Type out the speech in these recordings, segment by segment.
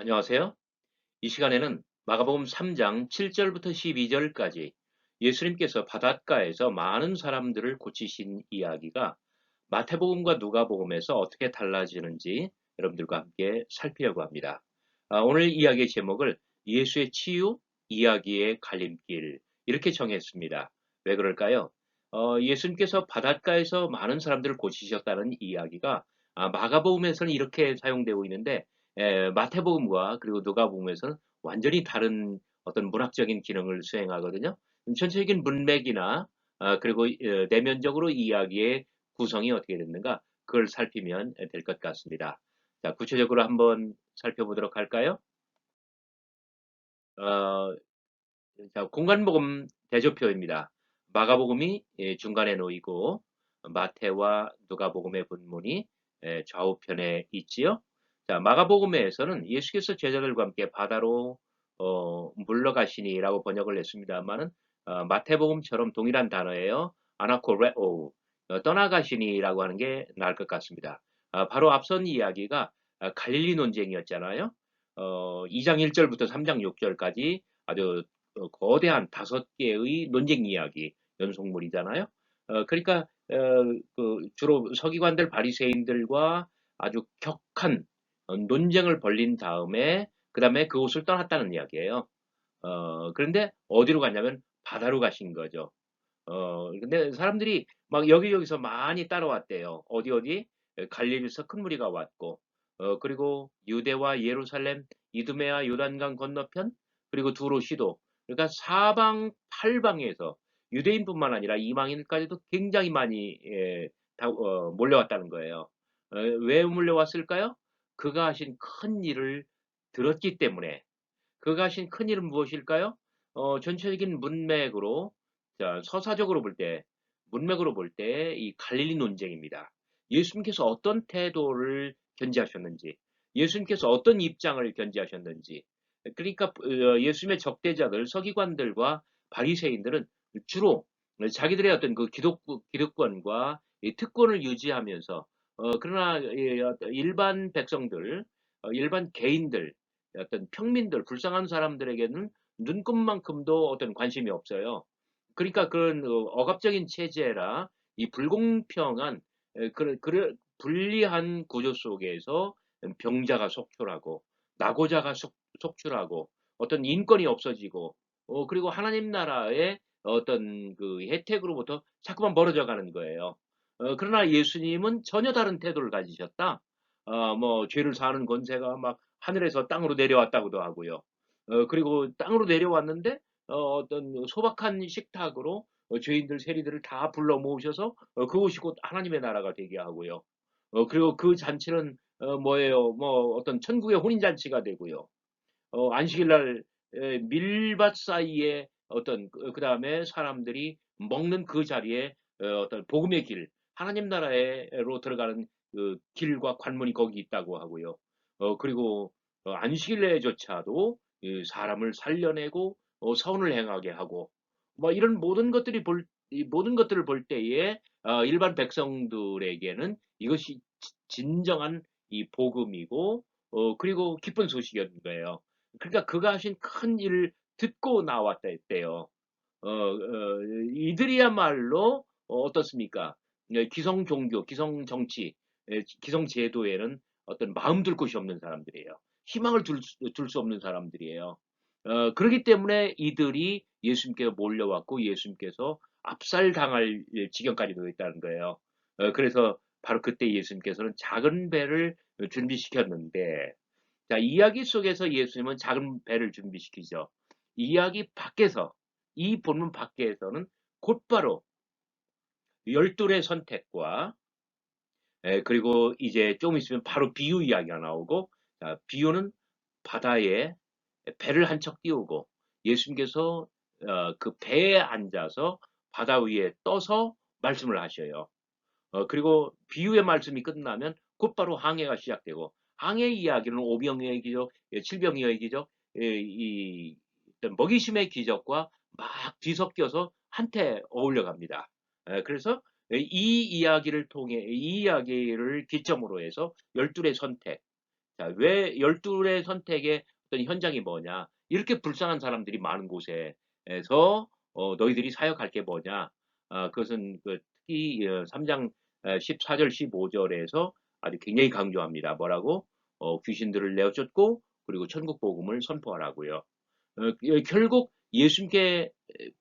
안녕하세요. 이 시간에는 마가복음 3장 7절부터 12절까지 예수님께서 바닷가에서 많은 사람들을 고치신 이야기가 마태복음과 누가복음에서 어떻게 달라지는지 여러분들과 함께 살피려고 합니다. 아, 오늘 이야기의 제목을 예수의 치유 이야기의 갈림길 이렇게 정했습니다. 왜 그럴까요? 어, 예수님께서 바닷가에서 많은 사람들을 고치셨다는 이야기가 아, 마가복음에서는 이렇게 사용되고 있는데 에, 마태복음과 그리고 누가복음에서는 완전히 다른 어떤 문학적인 기능을 수행하거든요. 전체적인 문맥이나 아, 그리고 어, 내면적으로 이야기의 구성이 어떻게 됐는가 그걸 살피면 될 것 같습니다. 자, 구체적으로 한번 살펴보도록 할까요? 어, 자, 공간복음 대조표입니다. 마가복음이 예, 중간에 놓이고 마태와 누가복음의 본문이 예, 좌우편에 있지요. 자, 마가복음에서는 예수께서 제자들과 함께 바다로 어, 물러가시니라고 번역을 했습니다만은 어, 마태복음처럼 동일한 단어예요. 아나코레오 어, 떠나가시니라고 하는 게 나을 것 같습니다. 아, 바로 앞선 이야기가 아, 갈릴리 논쟁이었잖아요. 어, 2장 1절부터 3장 6절까지 아주 어, 거대한 다섯 개의 논쟁 이야기 연속물이잖아요. 어, 그러니까 어, 그 주로 서기관들 바리새인들과 아주 격한 어, 논쟁을 벌린 다음에 그 다음에 그곳을 떠났다는 이야기예요. 어, 그런데 어디로 갔냐면 바다로 가신 거죠. 어, 근데 사람들이 막 여기저기서 많이 따라왔대요. 어디 어디 갈릴리에서 큰 무리가 왔고 어, 그리고 유대와 예루살렘, 이두메와 요단강 건너편 그리고 두로 시도 그러니까 사방 팔방에서 유대인뿐만 아니라 이방인까지도 굉장히 많이 예, 다, 어, 몰려왔다는 거예요. 어, 왜 몰려왔을까요? 그가 하신 큰 일을 들었기 때문에 그가 하신 큰 일은 무엇일까요? 어, 전체적인 문맥으로 자, 서사적으로 볼 때 문맥으로 볼 때 이 갈릴리 논쟁입니다. 예수님께서 어떤 태도를 견지하셨는지 예수님께서 어떤 입장을 견지하셨는지 그러니까 어, 예수님의 적대자들 서기관들과 바리새인들은 주로 자기들의 어떤 그 기독, 기득권과 특권을 유지하면서 어, 그러나 일반 백성들, 어, 일반 개인들, 어떤 평민들, 불쌍한 사람들에게는 눈금만큼도 어떤 관심이 없어요. 그러니까 그런 어, 억압적인 체제라 이 불공평한 그, 그 불리한 구조 속에서 병자가 속출하고 낙오자가 속, 속출하고 어떤 인권이 없어지고 어, 그리고 하나님 나라의 어떤 그 혜택으로부터 자꾸만 멀어져 가는 거예요. 어, 그러나 예수님은 전혀 다른 태도를 가지셨다. 어, 뭐 죄를 사는 권세가 막 하늘에서 땅으로 내려왔다고도 하고요. 어, 그리고 땅으로 내려왔는데 어, 떤 소박한 식탁으로 어, 죄인들 세리들을 다 불러 모으셔서 어, 그곳이 곧 하나님의 나라가 되게 하고요. 어, 그리고 그 잔치는 어, 뭐예요? 뭐 어떤 천국의 혼인 잔치가 되고요. 어, 안식일날 밀밭 사이에 어떤 그, 그 다음에 사람들이 먹는 그 자리에 어, 어떤 복음의 길, 하나님 나라로 들어가는 그 길과 관문이 거기 있다고 하고요. 어, 그리고 어, 안식일내조차도 사람을 살려내고 어, 선을 행하게 하고 뭐 이런 모든 것들이 볼 모든 것들을 볼 때에 어, 일반 백성들에게는 이것이 진정한 이 복음이고 어, 그리고 기쁜 소식이었는 거예요. 그러니까 그가 하신 큰 일을 듣고 나왔다 했대요. 어, 어, 이들이야말로 어떻습니까? 예, 기성 종교, 기성 정치, 예, 기성 제도에는 어떤 마음 둘 곳이 없는 사람들이에요. 희망을 둘수 없는 사람들이에요. 어, 그렇기 때문에 이들이 예수님께 몰려왔고 예수님께서 압살당할 지경까지 놓였다는 거예요. 어, 그래서 바로 그때 예수님께서는 작은 배를 준비시켰는데 자 이야기 속에서 예수님은 작은 배를 준비시키죠. 이야기 밖에서 이 본문 밖에서는 곧바로 열둘의 선택과 에, 그리고 이제 좀 있으면 바로 비유 이야기가 나오고 자, 비유는 바다에 배를 한 척 띄우고 예수님께서 어, 그 배에 앉아서 바다 위에 떠서 말씀을 하셔요. 어, 그리고 비유의 말씀이 끝나면 곧바로 항해가 시작되고 항해 이야기는 오병이의 기적, 예, 칠병이의 기적, 예, 이 먹이심의 기적과 막 뒤섞여서 한테 어울려 갑니다. 그래서 이 이야기를 통해 이 이야기를 기점으로 해서 열둘의 선택 자, 왜 열둘의 선택의 어떤 현장이 뭐냐? 이렇게 불쌍한 사람들이 많은 곳에서 어, 너희들이 사역할 게 뭐냐? 아, 그것은 그 특히 3장 14절 15절에서 아주 굉장히 강조합니다. 뭐라고? 어, 귀신들을 내어쫓고 그리고 천국 복음을 선포하라고요. 어, 결국 예수님께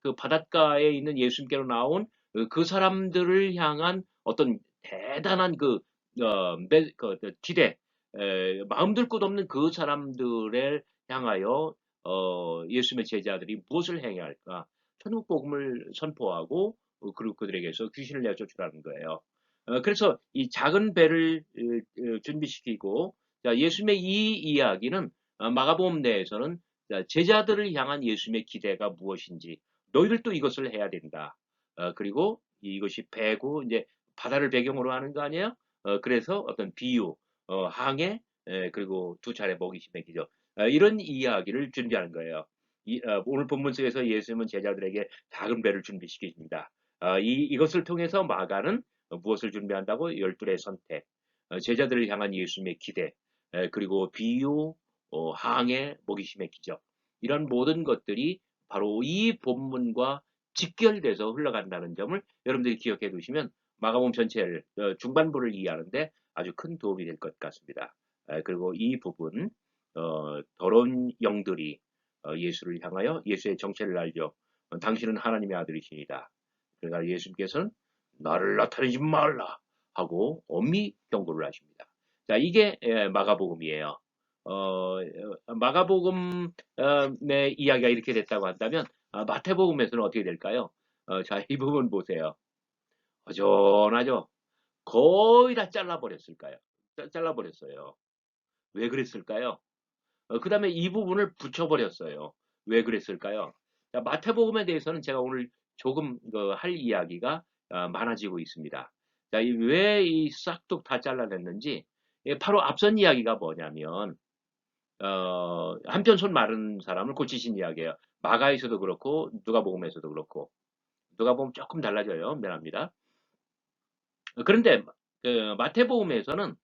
그 바닷가에 있는 예수님께로 나온 그, 그 사람들을 향한 어떤 대단한 그, 어, 매, 그, 그 기대, 에, 마음들 곳 없는 그 사람들을 향하여 어, 예수님의 제자들이 무엇을 행해야 할까? 천국 복음을 선포하고 어, 그리고 그들에게서 귀신을 내쫓으라는 거예요. 어, 그래서 이 작은 배를 어, 준비시키고 예수님의 이 이야기는 마가복음 내에서는 제자들을 향한 예수님의 기대가 무엇인지 너희들도 이것을 해야 된다. 그리고 이것이 배고 이제 바다를 배경으로 하는 거 아니에요? 그래서 어떤 비유, 항해 그리고 두 차례 먹이시 먹이죠. 이런 이야기를 준비하는 거예요. 이, 오늘 본문 속에서 예수님은 제자들에게 작은 배를 준비시키십니다. 이, 이것을 통해서 마가는 무엇을 준비한다고? 열둘의 선택, 어, 제자들을 향한 예수님의 기대, 그리고 비유, 어, 항해, 먹이심의 기적 이런 모든 것들이 바로 이 본문과 직결돼서 흘러간다는 점을 여러분들이 기억해 두시면 마가복음 전체를 어, 중반부를 이해하는데 아주 큰 도움이 될 것 같습니다. 그리고 이 부분 더러운 영들이 예수를 향하여 예수의 정체를 알죠. 당신은 하나님의 아들이십니다. 그러니까 예수님께서는 나를 나타내지 말라 하고 엄히 경고를 하십니다. 자, 이게 마가복음이에요. 어, 마가복음의 이야기가 이렇게 됐다고 한다면 아, 마태복음에서는 어떻게 될까요? 어, 자, 이 부분 보세요. 어전하죠. 거의 다 잘라버렸을까요? 잘라버렸어요. 왜 그랬을까요? 어, 그 다음에 이 부분을 붙여버렸어요. 왜 그랬을까요? 자, 마태복음에 대해서는 제가 오늘 조금 그 할 이야기가 어, 많아지고 있습니다. 자, 왜이 싹둑 다 잘라냈는지 예, 바로 앞선 이야기가 뭐냐면 어, 한편 손 마른 사람을 고치신 이야기예요. 마가에서도 그렇고 누가복음에서도 그렇고 누가복음 조금 달라져요. 미안합니다. 그런데 그 마태복음에서는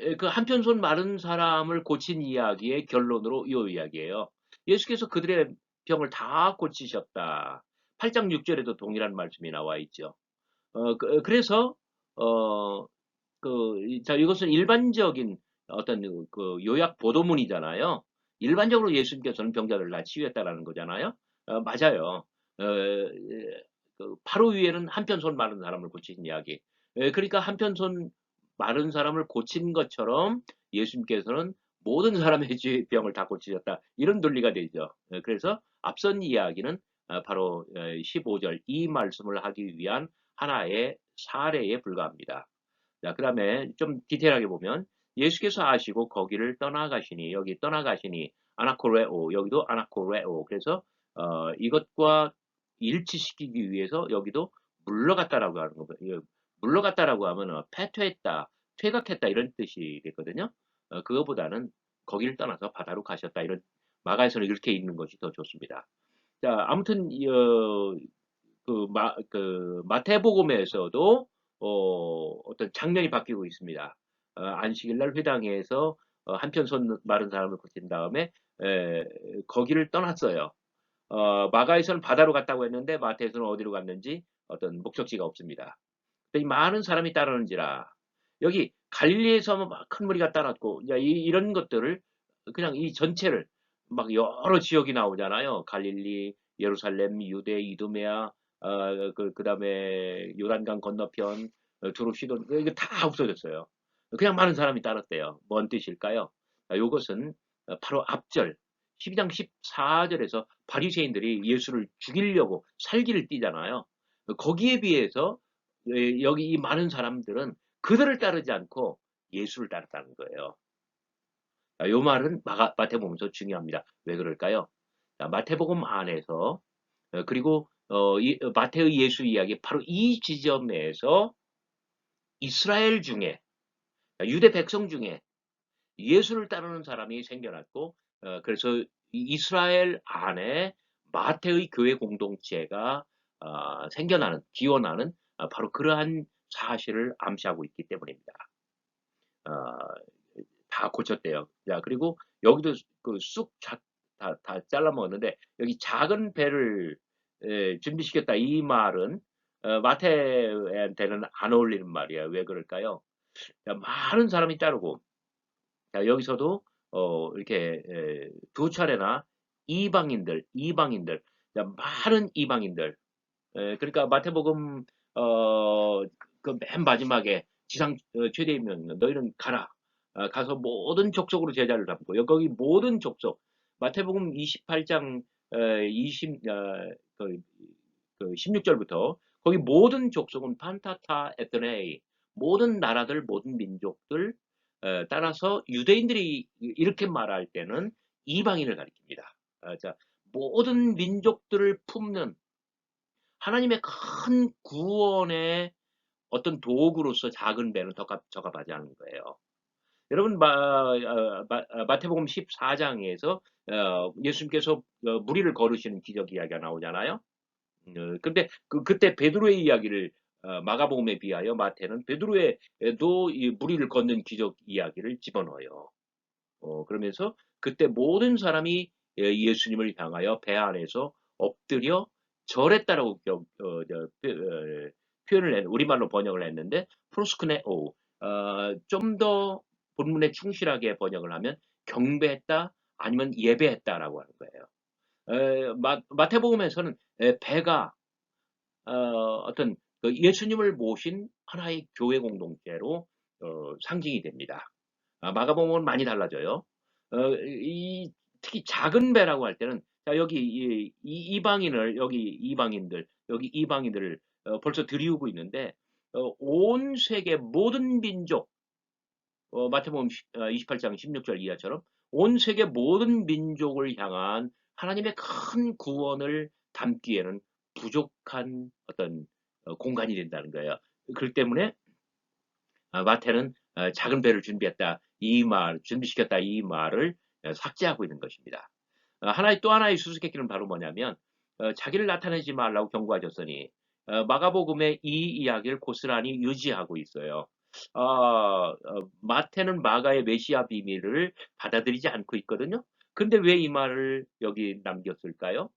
예, 그 한편 손 마른 사람을 고친 이야기의 결론으로 이 이야기예요. 예수께서 그들의 병을 다 고치셨다. 8장 6절에도 동일한 말씀이 나와 있죠. 어, 그, 래서 어, 그, 자, 이것은 일반적인 어떤 그 요약 보도문이잖아요. 일반적으로 예수님께서는 병자들을 다 치유했다라는 거잖아요. 어, 맞아요. 어, 그 바로 위에는 한편 손 마른 사람을 고친 이야기. 에, 그러니까 한편 손 마른 사람을 고친 것처럼 예수님께서는 모든 사람의 병을 다 고치셨다. 이런 논리가 되죠. 그래서 앞선 이야기는 어, 바로 15절 어, 이 말씀을 하기 위한 하나의 사례에 불과합니다. 자, 그 다음에 좀 디테일하게 보면 예수께서 아시고 거기를 떠나가시니 여기 떠나가시니 아나코레오 여기도 아나코레오 그래서 어, 이것과 일치시키기 위해서 여기도 물러갔다라고 하는 거예요. 물러갔다라고 하면 어, 패퇴했다, 퇴각했다 이런 뜻이 됐거든요. 어, 그거보다는 거기를 떠나서 바다로 가셨다 이런 마가에서는 이렇게 읽는 것이 더 좋습니다. 자, 아무튼 어, 그, 마, 그 마태복음에서도 어, 어떤 장면이 바뀌고 있습니다. 어, 안식일날 회당에서 어, 한편 손 마른 사람을 고친 다음에 에, 거기를 떠났어요. 어, 마가에서는 바다로 갔다고 했는데 마태에서는 어디로 갔는지 어떤 목적지가 없습니다. 이 많은 사람이 따르는지라 여기 갈릴리에서 막큰 무리가 따랐고 이, 이런 것들을 그냥 이 전체를 막 여러 지역이 나오잖아요. 갈릴리, 예루살렘, 유대, 이두메아, 어, 그, 그 다음에 요단강 건너편, 어, 두루 시돈, 이게 다 없어졌어요. 그냥 많은 사람이 따랐대요. 뭔 뜻일까요? 이것은 바로 앞절, 12장 14절에서 바리새인들이 예수를 죽이려고 살기를 띠잖아요. 거기에 비해서 예, 여기 이 많은 사람들은 그들을 따르지 않고 예수를 따랐다는 거예요. 이 말은 마가, 마태복음에서 중요합니다. 왜 그럴까요? 마태복음 안에서 어, 그리고 어, 이, 마태의 예수 이야기 바로 이 지점에서 이스라엘 중에 유대 백성 중에 예수를 따르는 사람이 생겨났고 어, 그래서 이스라엘 안에 마태의 교회 공동체가 어, 생겨나는 기원하는 어, 바로 그러한 사실을 암시하고 있기 때문입니다. 다 고쳤대요. 자, 그리고 여기도 그쑥 다, 다 잘라 먹었는데 여기 작은 배를 에, 준비시켰다 이 말은 어, 마태한테는 안 어울리는 말이에요. 왜 그럴까요? 자, 많은 사람이 따르고 자, 여기서도 어, 이렇게 에, 두 차례나 이방인들, 이방인들, 자, 많은 이방인들. 에, 그러니까 마태복음 어, 그 맨 마지막에 지상 어, 최대이면 너희는 가라. 아, 가서 모든 족속으로 제자를 담고 여기 모든 족속 마태복음 28장 어, 20 어, 그, 그 16절부터 거기 모든 족속은 판타타 에트네이 모든 나라들 모든 민족들 어, 따라서 유대인들이 이렇게 말할 때는 이방인을 가리킵니다. 어, 자, 모든 민족들을 품는 하나님의 큰 구원의 어떤 도구로서 작은 배는 더 적합하지 않은 거예요. 여러분 마, 어, 마, 어, 마태복음 14장에서 어, 예수님께서 어, 무리를 걸으시는 기적 이야기가 나오잖아요. 어, 근데 그, 그때 베드로의 이야기를 어, 마가복음에 비하여 마태는 베드로에도 이 무리를 걷는 기적 이야기를 집어넣어요. 어, 그러면서 그때 모든 사람이 예, 예수님을 향하여 배 안에서 엎드려 절했다라고 어, 저, 어, 표현을 했, 우리말로 번역을 했는데 프로스크네오 어, 좀 더 본문에 충실하게 번역을 하면 경배했다 아니면 예배했다라고 하는 거예요. 에, 마, 마태복음에서는 에, 배가 어, 어떤 그 예수님을 모신 하나의 교회 공동체로 어, 상징이 됩니다. 아, 마가복음은 많이 달라져요. 어, 이, 특히 작은 배라고 할 때는 자, 여기 이, 이, 방인을 여기 이방인들 여기 이방인들을 어, 벌써 들이우고 있는데 어, 온 세계 모든 민족 어, 마태복음 28장 16절 이하처럼 온 세계 모든 민족을 향한 하나님의 큰 구원을 담기에는 부족한 어떤 어, 공간이 된다는 거예요. 그렇기 때문에 어, 마태는 어, 작은 배를 준비했다 이 말, 준비시켰다 이 말을 어, 삭제하고 있는 것입니다. 어, 하나의 또 하나의 수수께끼는 바로 뭐냐면 자기를 나타내지 말라고 경고하셨으니 마가복음의 이 이야기를 고스란히 유지하고 있어요. 어, 어, 마태는 마가의 메시아 비밀을 받아들이지 않고 있거든요. 근데 왜 이 말을 여기 남겼을까요?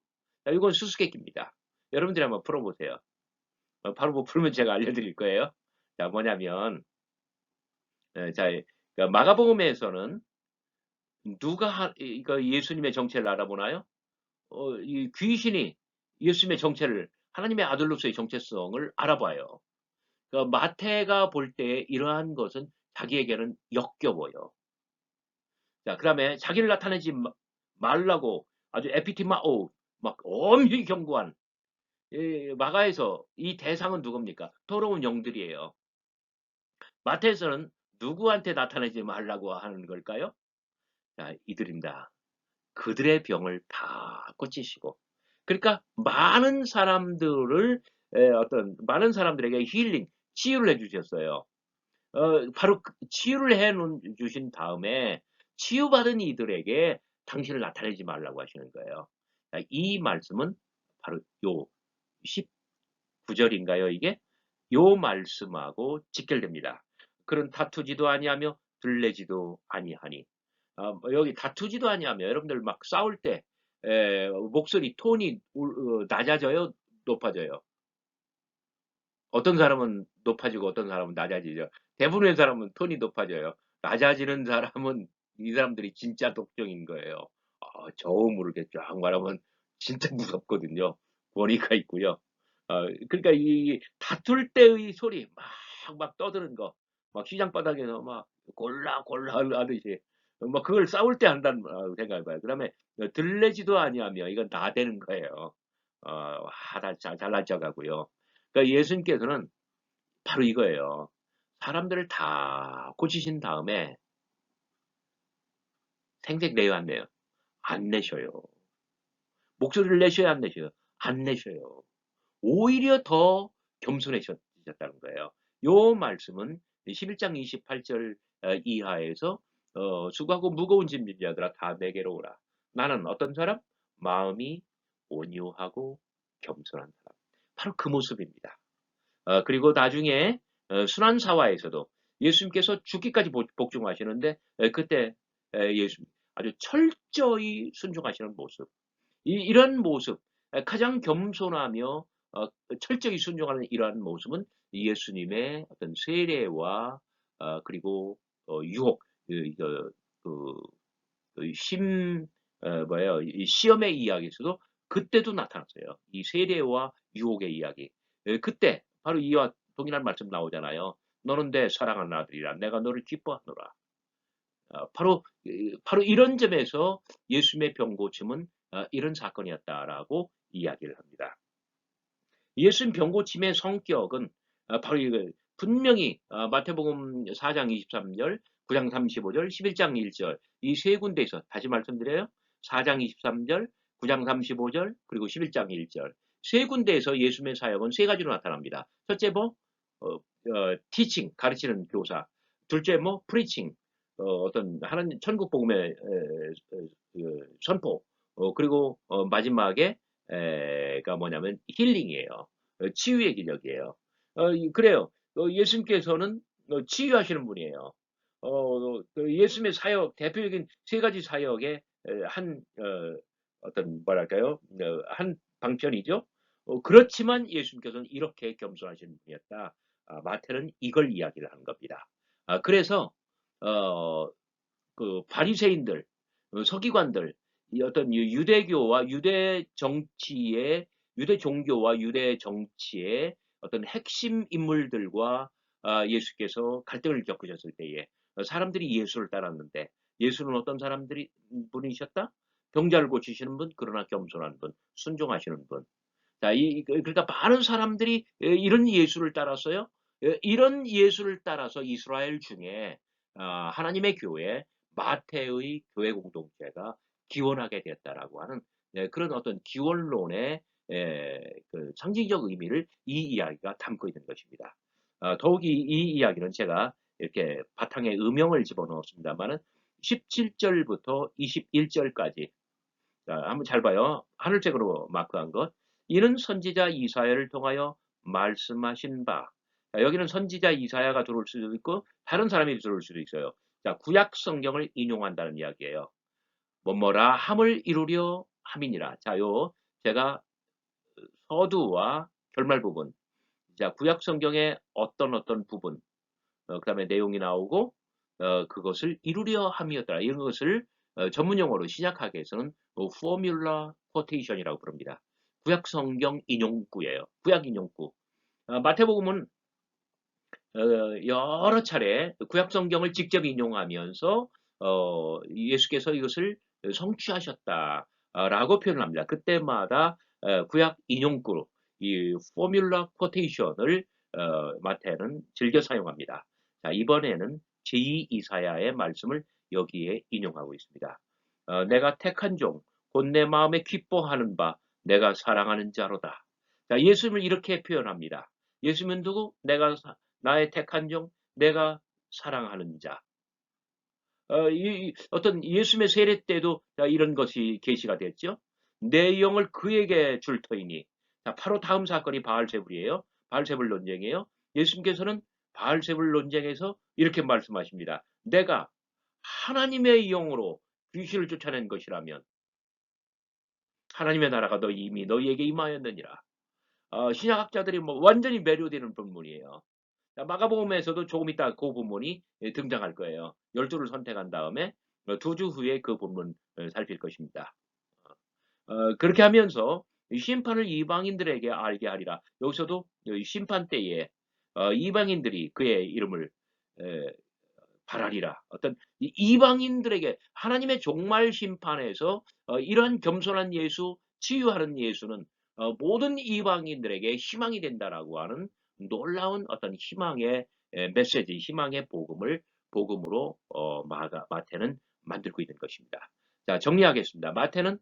자, 이건 수수께끼입니다. 여러분들이 한번 풀어보세요. 어, 바로 뭐 풀면 제가 알려드릴 거예요. 자, 뭐냐면, 에, 자, 그러니까 마가복음에서는 누가 하, 이거 예수님의 정체를 알아보나요? 어, 이 귀신이 예수님의 정체를 하나님의 아들로서의 정체성을 알아봐요. 그 마태가 볼 때 이러한 것은 자기에게는 역겨워요. 자, 그 다음에 자기를 나타내지 말라고 아주 에피티마오, 막 엄히 경고한 마가에서 이 대상은 누굽니까? 더러운 영들이에요. 마태에서는 누구한테 나타내지 말라고 하는 걸까요? 자, 이들입니다. 그들의 병을 다 고치시고. 그러니까 많은 사람들을 어떤 많은 사람들에게 힐링, 치유를 해주셨어요. 어, 바로 그 치유를 해 주신 다음에 치유받은 이들에게 당신을 나타내지 말라고 하시는 거예요. 이 말씀은 바로 요 19절인가요, 이게? 요 말씀하고 직결됩니다. 그런 다투지도 아니하며 들레지도 아니하니. 어, 여기 다투지도 아니하며 여러분들 막 싸울 때 에, 목소리 톤이 어, 낮아져요, 높아져요. 어떤 사람은 높아지고 어떤 사람은 낮아지죠. 대부분의 사람은 톤이 높아져요. 낮아지는 사람은 이 사람들이 진짜 독종인 거예요. 어, 저음으로 이렇게 쫙 말하면 진짜 무섭거든요. 머리가 있고요. 어, 그러니까 이 다툴 때의 소리 막, 막 떠드는 거, 막 시장 바닥에서 막 골라 골라 하듯이 뭐 그걸 싸울 때 한다는 생각해봐요. 그다음에 들레지도 아니하며 이건 나대는 거예요. 어, 하다 잘날져 가고요. 그러니까 예수님께서는 바로 이거예요. 사람들을 다 고치신 다음에 생색 내요 안 내요? 안 내셔요. 목소리를 내셔야 안 내셔요? 안 내셔요. 오히려 더 겸손해졌다는 거예요. 요 말씀은 11장 28절 어, 이하에서 어, 수고하고 무거운 짐진 자들아 다 내게로 오라. 나는 어떤 사람? 마음이 온유하고 겸손한 사람. 바로 그 모습입니다. 어, 그리고 나중에 어, 순환사화에서도 예수님께서 죽기까지 복- 복종하시는데 에, 그때 에, 예수 아주 철저히 순종하시는 모습. 이, 이런 모습, 에, 가장 겸손하며 어, 철저히 순종하는 이러한 모습은 예수님의 어떤 세례와 어, 그리고 어, 유혹, 그, 그, 그 심, 어, 뭐예요, 이 시험의 이야기에서도 그때도 나타났어요. 이 세례와 유혹의 이야기. 에, 그때 바로 이와 동일한 말씀 나오잖아요. 너는 내 사랑하는 아들이라 내가 너를 기뻐하노라. 어, 바로 이- 바로 이런 점에서 예수님의 병 고침은 어, 이런 사건이었다라고 이야기를 합니다. 예수님 병 고침의 성격은 어, 바로 이거 분명히 어, 마태복음 4장 23절, 9장 35절, 11장 1절 이 세 군데에서 다시 말씀드려요. 4장 23절, 9장 35절, 그리고 11장 1절 세 군데에서 예수님의 사역은 세 가지로 나타납니다. 첫째 뭐 어, 어, teaching 가르치는 교사, 둘째 뭐 preaching 어, 떤 하나님 천국 복음의 에, 에, 그 선포, 어, 그리고 어, 마지막에 에가 뭐냐면 힐링이에요. 어, 치유의 기적이에요. 어, 이- 그래요. 어, 예수님께서는 어, 치유하시는 분이에요. 어, 그 예수님의 사역 대표적인 세 가지 사역의 에, 한 어, 어떤 뭐랄까요? 어, 한 방편이죠. 어, 그렇지만 예수님께서는 이렇게 겸손하신 분이었다. 아, 마태는 이걸 이야기를 하는 겁니다. 아, 그래서 어, 그 바리새인들, 어, 서기관들, 이 어떤 유- 유대교와 유대 정치의 유대 종교와 유대 정치의 어떤 핵심 인물들과 아, 예수께서 갈등을 겪으셨을 때에 어, 사람들이 예수를 따랐는데 예수는 어떤 사람들이 분이셨다? 병자를 고치시는 분, 그러나 겸손한 분, 순종하시는 분. 자, 이, 그- 그러니까 많은 사람들이 에, 이런 예수를. 에, 이런 예수를 따라서 이스라엘 중에 아, 하나님의 교회, 마태의 교회 공동체가 기원하게 되었다라고 하는 예, 그런 어떤 기원론의 에, 그 상징적 의미를 이 이야기가 담고 있는 것입니다. 아, 더욱이 이 이야기는 제가 이렇게 바탕에 음영을 집어넣었습니다만은 17절부터 21절까지 자, 한번 잘 봐요. 하늘색으로 마크한 것. 이는 선지자 이사야를 통하여 말씀하신 바. 자, 여기는 선지자 이사야가 들어올 수도 있고 다른 사람이 들어올 수도 있어요. 자, 구약 성경을 인용한다는 이야기예요. 뭐뭐라 함을 이루려 함이니라. 자, 요 제가 서두와 결말 부분. 자, 구약 성경의 어떤 어떤 부분. 어, 그다음에 내용이 나오고 어, 그것을 이루려 함이었더라. 이런 것을 어, 전문 용어로 시작하기 위해서는 어, 포뮬라 코테이션이라고 부릅니다. 구약 성경 인용구예요. 구약 인용구. 어, 마태복음은 어, 여러 차례 구약 성경을 직접 인용하면서 어, 예수께서 이것을 성취하셨다라고 표현합니다. 그때마다 어, 구약 인용구, 이 포뮬라 코테이션을 어, 마태는 즐겨 사용합니다. 자, 이번에는 제2 이사야의 말씀을 여기에 인용하고 있습니다. 어, 내가 택한 종, 곧 내 마음에 기뻐하는 바, 내가 사랑하는 자로다. 자, 예수님을 이렇게 표현합니다. 예수님은 누구? 내가 사- 나의 택한 종, 내가 사랑하는 자. 어, 이, 이- 어떤 예수님의 세례 때도 자, 이런 것이 계시가 됐죠. 내 영을 그에게 줄 터이니. 자, 바로 다음 사건이 바알세불이에요. 바알세불 논쟁이에요. 예수님께서는 바알세불 논쟁에서 이렇게 말씀하십니다. 내가 하나님의 영으로 귀신을 쫓아낸 것이라면 하나님의 나라가 너 이미 너희에게 임하였느니라. 어, 신약학자들이 뭐 완전히 매료되는 본문이에요. 자, 마가복음에서도 조금 이따 그 본문이 예, 등장할 거예요. 열두를 선택한 다음에 두 주 후에 그 본문을 살필 것입니다. 어, 그렇게 하면서 이 심판을 이방인들에게 알게 하리라. 여기서도 이 심판 때에 어, 이방인들이 그의 이름을 에, 바라리라. 어떤 이 이방인들에게 하나님의 종말 심판에서 어, 이러한 겸손한 예수, 치유하는 예수는 어, 모든 이방인들에게 희망이 된다라고 하는 놀라운 어떤 희망의 에, 메시지, 희망의 복음을 복음으로 어, 마가, 마태는 만들고 있는 것입니다. 자, 정리하겠습니다. 마태는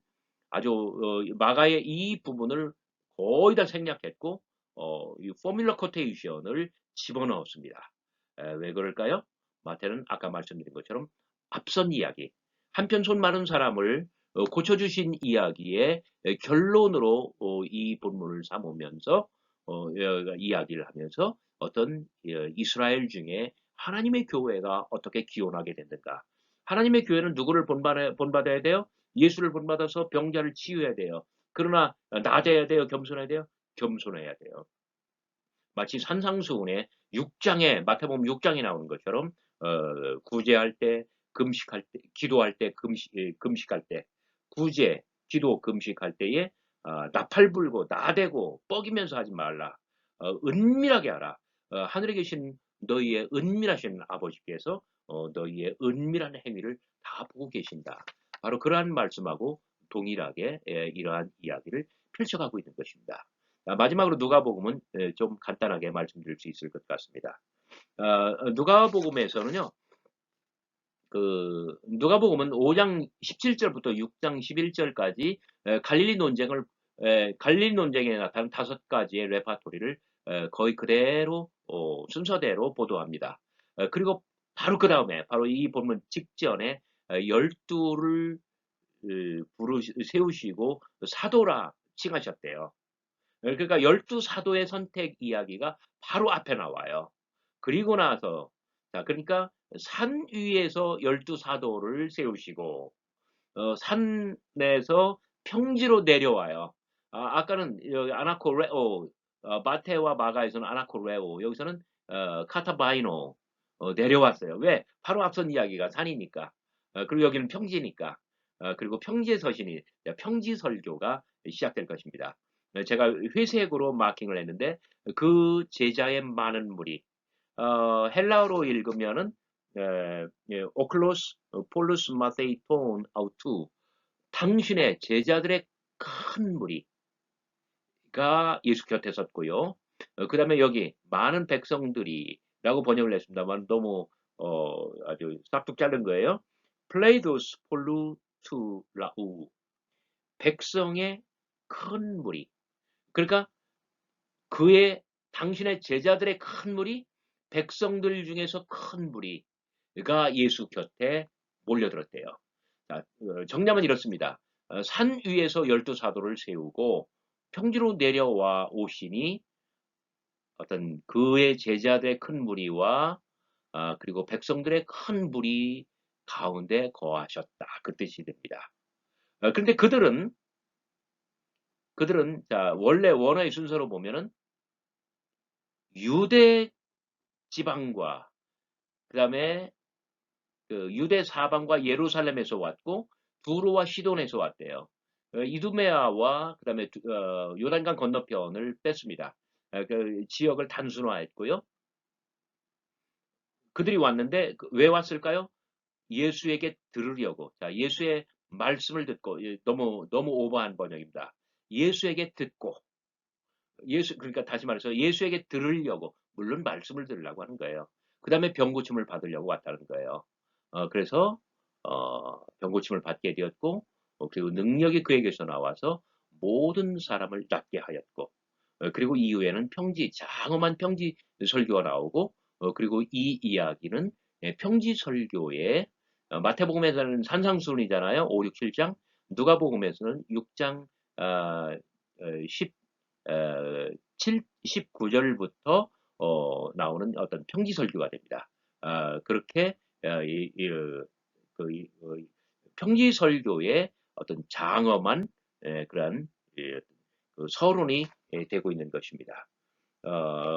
아주 어, 마가의 이 부분을 거의 다 생략했고 어, 이 포뮬러 코테이션을 집어넣었습니다. 에, 왜 그럴까요? 마태는 아까 말씀드린 것처럼 앞선 이야기, 한편 손 마른 사람을 어, 고쳐주신 이야기의 에, 결론으로 어, 이 본문을 삼으면서 어, 여- 이야기를 하면서 어떤 어, 이스라엘 중에 하나님의 교회가 어떻게 기원하게 됐는가? 하나님의 교회는 누구를 본받아, 본받아야 돼요? 예수를 본받아서 병자를 치유해야 돼요. 그러나 낮아야 돼요? 겸손해야 돼요? 겸손해야 돼요. 마치 산상수훈의 6장에 마태복음 6장에 나오는 것처럼 어, 구제할 때, 금식할 때, 기도할 때, 금식, 예, 금식할 때, 구제, 기도, 금식할 때에 어, 나팔 불고 나대고 뻐기면서 하지 말라. 어, 은밀하게 하라. 어, 하늘에 계신 너희의 은밀하신 아버지께서 어, 너희의 은밀한 행위를 다 보고 계신다. 바로 그러한 말씀하고 동일하게 예, 이러한 이야기를 펼쳐가고 있는 것입니다. 아, 마지막으로 누가복음은 예, 좀 간단하게 말씀드릴 수 있을 것 같습니다. 아, 누가복음에서는요, 그 누가복음은 5장 17절부터 6장 11절까지 갈릴리 논쟁을 에, 갈릴리 논쟁에 나타난 다섯 가지의 레파토리를 에, 거의 그대로 어, 순서대로 보도합니다. 에, 그리고 바로 그 다음에 바로 이 본문 직전에 에, 열두를 에, 부르 세우시고 사도라 칭하셨대요. 에, 그러니까 열두 사도의 선택 이야기가 바로 앞에 나와요. 그리고 나서 자 그러니까 산 위에서 열두 사도를 세우시고 어, 산에서 평지로 내려와요. 아, 아까는 여기 아나코레오 어, 마테와 마가에서는 아나코레오 여기서는 어, 카타바이노 어, 내려왔어요. 왜? 바로 앞선 이야기가 산이니까 어, 그리고 여기는 평지니까 어, 그리고 평지에 서시니 평지 설교가 시작될 것입니다. 어, 제가 회색으로 마킹을 했는데 그 제자의 많은 무리 어, 헬라어로 읽으면은 에, 예, 오클로스 폴루스 마세이톤 아우투 당신의 제자들의 큰 무리가 예수 곁에 섰고요. 어, 그 다음에 여기 많은 백성들이 라고 번역을 했습니다만 너무 어, 아주 싹둑 자른 거예요. 플레이도스 폴루 투 라우 백성의 큰 무리 그러니까 그의 당신의 제자들의 큰 무리 백성들 중에서 큰 무리가 예수 곁에 몰려들었대요. 자, 어, 정리하면 이렇습니다. 어, 산 위에서 열두 사도를 세우고 평지로 내려와 오시니 어떤 그의 제자들의 큰 무리와 아, 그리고 백성들의 큰 무리 가운데 거하셨다. 그 뜻이 됩니다. 어, 그런데 그들은 그들은 자 원래 원어의 순서로 보면은 유대 지방과 그 다음에 그 유대 사방과 예루살렘에서 왔고 두로와 시돈에서 왔대요. 어, 이두메아와 그 다음에 어, 요단강 건너편을 뺐습니다. 어, 그 지역을 단순화했고요. 그들이 왔는데 그왜 왔을까요? 예수에게 들으려고. 자, 예수의 말씀을 듣고 예, 너무 너무 오버한 번역입니다. 예수에게 듣고 예수 그러니까 다시 말해서 예수에게 들으려고 물론 말씀을 들으려고 하는 거예요. 그 다음에 병고침을 받으려고 왔다는 거예요. 어, 그래서 어, 병고침을 받게 되었고 어, 그리고 능력이 그에게서 나와서 모든 사람을 낫게 하였고 어, 그리고 이후에는 평지 장엄한 평지 설교가 나오고 어, 그리고 이 이야기는 예, 평지 설교의 어, 마태복음에서는 산상수훈이잖아요. 5, 6, 7장 누가복음에서는 6장 어, 10, 7, 19절부터 어, 나오는 어떤 평지 설교가 됩니다. 아, 그렇게 어, 이, 이, 그, 이, 어, 평지 설교의 어떤 장엄한 에, 그러한 예, 그 서론이 예, 되고 있는 것입니다. 어,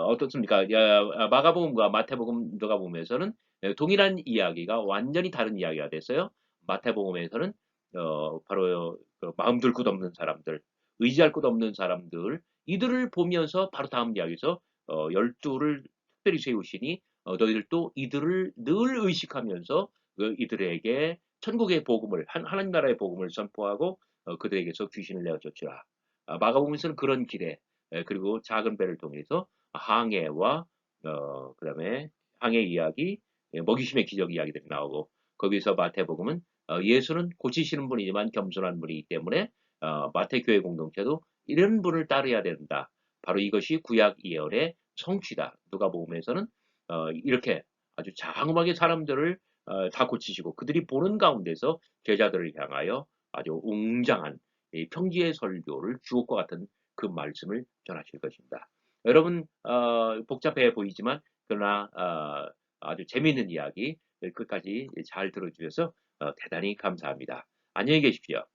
어떻습니까? 야, 마가복음과 마태복음 누가복음에서는 예, 동일한 이야기가 완전히 다른 이야기가 됐어요. 마태복음에서는 어, 바로 그 마음들 곳 없는 사람들, 의지할 곳 없는 사람들, 이들을 보면서 바로 다음 이야기에서 어, 열두를 특별히 세우시니 어, 너희들도 이들을 늘 의식하면서 그 이들에게 천국의 복음을 한, 하나님 나라의 복음을 선포하고 어, 그들에게서 귀신을 내어 쫓으라. 아, 마가복음에서는 그런 길에 에, 그리고 작은 배를 통해서 항해와 어, 그다음에 항해 이야기, 예, 먹이심의 기적 이야기들이 나오고 거기서 마태복음은 어, 예수는 고치시는 분이지만 겸손한 분이기 때문에 어, 마태교회 공동체도 이런 분을 따르야 된다. 바로 이것이 구약 예언의 성취다. 누가복음에서는 어, 이렇게 아주 장엄하게 사람들을 어, 다 고치시고 그들이 보는 가운데서 제자들을 향하여 아주 웅장한 평지의 설교를 주옥과 같은 그 말씀을 전하실 것입니다. 여러분 어, 복잡해 보이지만 그러나 어, 아주 재미있는 이야기 끝까지 잘 들어주셔서 어, 대단히 감사합니다. 안녕히 계십시오.